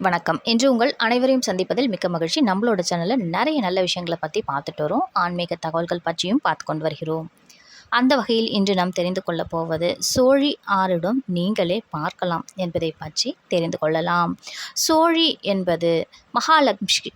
வணக்கம். இன்று உங்கள் அனைவரையும் சந்திப்பதில் மிக்க மகிழ்ச்சி. நம்மளோட சேனலில் நிறைய நல்ல விஷயங்களை பற்றி பார்த்துட்டு வரோம். ஆன்மீக தகவல்கள் பற்றியும் பார்த்து கொண்டு வருகிறோம். அந்த வகையில் இன்று நாம் தெரிந்து கொள்ளப் போவது சோழி ஆறிடம் நீங்களே பார்க்கலாம் என்பதை பற்றி தெரிந்து கொள்ளலாம். சோழி என்பது மகாலட்சுமி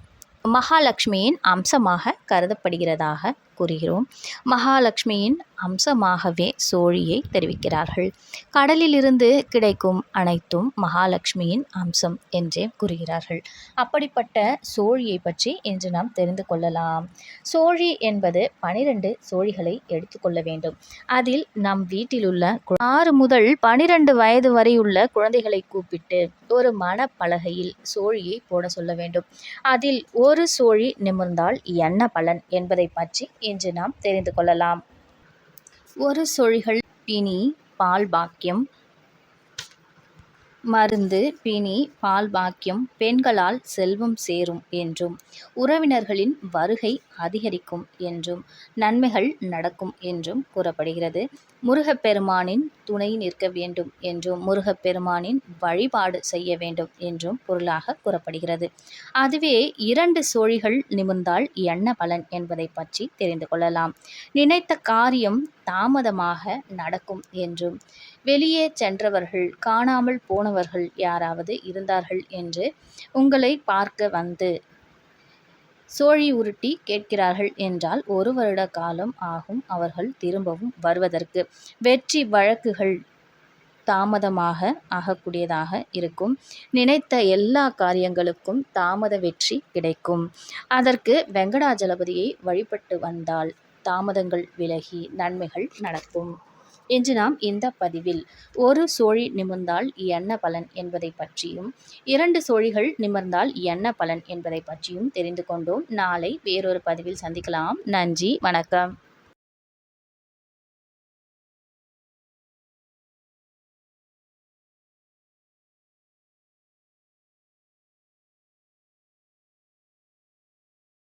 மகாலட்சுமியின் அம்சமாக கருதப்படுகிறதாக கூறுகிறோம். மகாலட்சுமியின் அம்சமாகவே சோழியை தெரிவிக்கிறார்கள். கடலிலிருந்து கிடைக்கும் அனைத்தும் மகாலட்சுமியின் அம்சம் என்றே கூறுகிறார்கள். அப்படிப்பட்ட சோழியை பற்றி இன்று நாம் தெரிந்து கொள்ளலாம். சோழி என்பது பனிரெண்டு சோழிகளை எடுத்துக்கொள்ள வேண்டும். அதில் நம் வீட்டிலுள்ள உள்ள ஆறு முதல் பனிரெண்டு வயது வரை உள்ள குழந்தைகளை கூப்பிட்டு ஒரு மனப்பலகையில் சோழியை போட சொல்ல வேண்டும். அதில் ஒரு சோழி நிமிர்ந்தால் என்ன பலன் என்பதை பற்றி என்று நாம் தெரிந்து கொள்ளலாம். ஒரு சொழிகள் பிணி பால் பாக்கியம் மருந்து பிணி பால் பாக்கியம் பெண்களால் செல்வம் சேரும் என்றும் உறவினர்களின் வருகை அதிகரிக்கும் என்றும் நன்மைகள் நடக்கும் என்றும் கூறப்படுகிறது. முருகப்பெருமானின் துணை நிற்க வேண்டும் என்றும் முருகப்பெருமானின் வழிபாடு செய்ய வேண்டும் என்றும் பொருளாக கூறப்படுகிறது. அதுவே இரண்டு சோழிகள் நிமிர்ந்தால் என்ன பலன் என்பதை பற்றி தெரிந்து கொள்ளலாம். நினைத்த காரியம் தாமதமாக நடக்கும் என்றும் வெளியே சென்றவர்கள் காணாமல் போன மாணவர்கள் யாராவது இருந்தார்கள் என்று உங்களை பார்க்க வந்து சோழி உருட்டி கேட்கிறார்கள் என்றால் ஒரு வருட காலம் ஆகும் அவர்கள் திரும்பவும் வருவதற்கு. வெற்றி வழக்குகள் தாமதமாக ஆகக்கூடியதாக இருக்கும். நினைத்த எல்லா காரியங்களுக்கும் தாமத வெற்றி கிடைக்கும். அதற்கு வெங்கடாஜலபதியை வழிபட்டு வந்தால் தாமதங்கள் விலகி நன்மைகள் நடக்கும். இன்று நாம் இந்த பதிவில் ஒரு சோழி நிமிர்ந்தால் என்ன பலன் என்பதை பற்றியும் இரண்டு சோழிகள் நிமிர்ந்தால் என்ன பலன் என்பதை பற்றியும் தெரிந்து கொண்டோம். நாளை வேறொரு பதிவில் சந்திக்கலாம். நன்றி வணக்கம்.